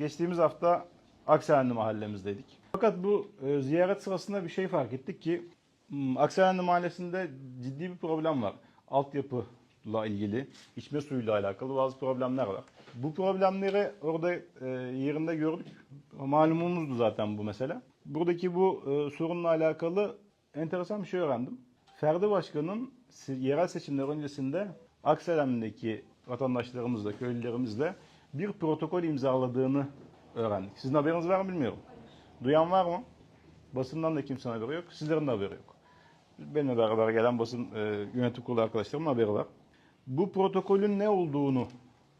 geçtiğimiz hafta Aksarenli mahallemizdeydik. Fakat bu e, ziyaret sırasında bir şey fark ettik ki hmm, Aksarenli mahallesinde ciddi bir problem var. Altyapıyla ilgili, içme suyuyla alakalı bazı problemler var. Bu problemleri orada e, yerinde gördük. Malumumuzdu zaten bu mesele. Buradaki bu e, sorunla alakalı enteresan bir şey öğrendim. Ferdi Başkan'ın yerel seçimler öncesinde Akselem'deki vatandaşlarımızla, köylülerimizle bir protokol imzaladığını öğrendik. Sizin haberiniz var mı bilmiyorum. Duyan var mı? Basından da kimsenin haberi yok. Sizlerin de haberi yok. Benimle beraber gelen basın e, yönetim kurulu arkadaşlarımın haberi var. Bu protokolün ne olduğunu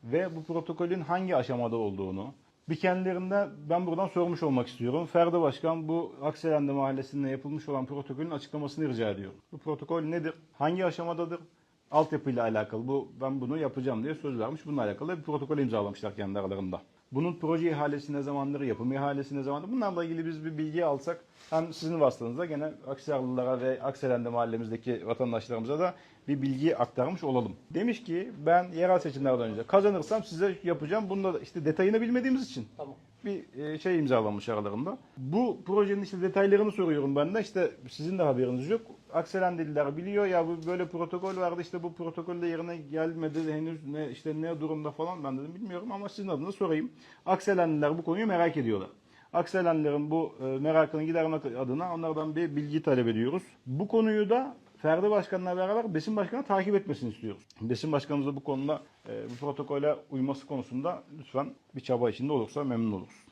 ve bu protokolün hangi aşamada olduğunu bir kendilerinde ben buradan sormuş olmak istiyorum. Ferdi Başkan bu Akselendi Mahallesi'nde yapılmış olan protokolün açıklamasını rica ediyorum. Bu protokol nedir? Hangi aşamadadır? Altyapıyla alakalı bu ben bunu yapacağım diye söz vermiş. Bununla alakalı bir protokol imzalamışlar kendi aralarında. Bunun proje ihalesi ne zamandır, yapım ihalesi ne zamandır? Bunlarla ilgili biz bir bilgi alsak hem sizin vasıtanızda gene Aksarlılara ve Akselendi mahallemizdeki vatandaşlarımıza da bir bilgi aktarmış olalım. Demiş ki ben yerel seçimlerden önce kazanırsam size yapacağım. Bunda da işte detayını bilmediğimiz için Tamam. bir e, şey imzalanmış aralarında. Bu projenin işte detaylarını soruyorum ben de. İşte sizin de haberiniz yok. Akselendililer biliyor ya bu böyle protokol vardı işte bu protokol de yerine gelmedi henüz ne işte ne durumda falan ben dedim bilmiyorum ama sizin adına sorayım. Akselendiler bu konuyu merak ediyorlar. Akselenlerin bu e, merakını gidermek adına onlardan bir bilgi talep ediyoruz. Bu konuyu da Ferdi Başkan'la beraber Besin Başkan'a takip etmesini istiyoruz. Besin Başkanımız da bu konuda e, bu protokole uyması konusunda lütfen bir çaba içinde olursa memnun oluruz.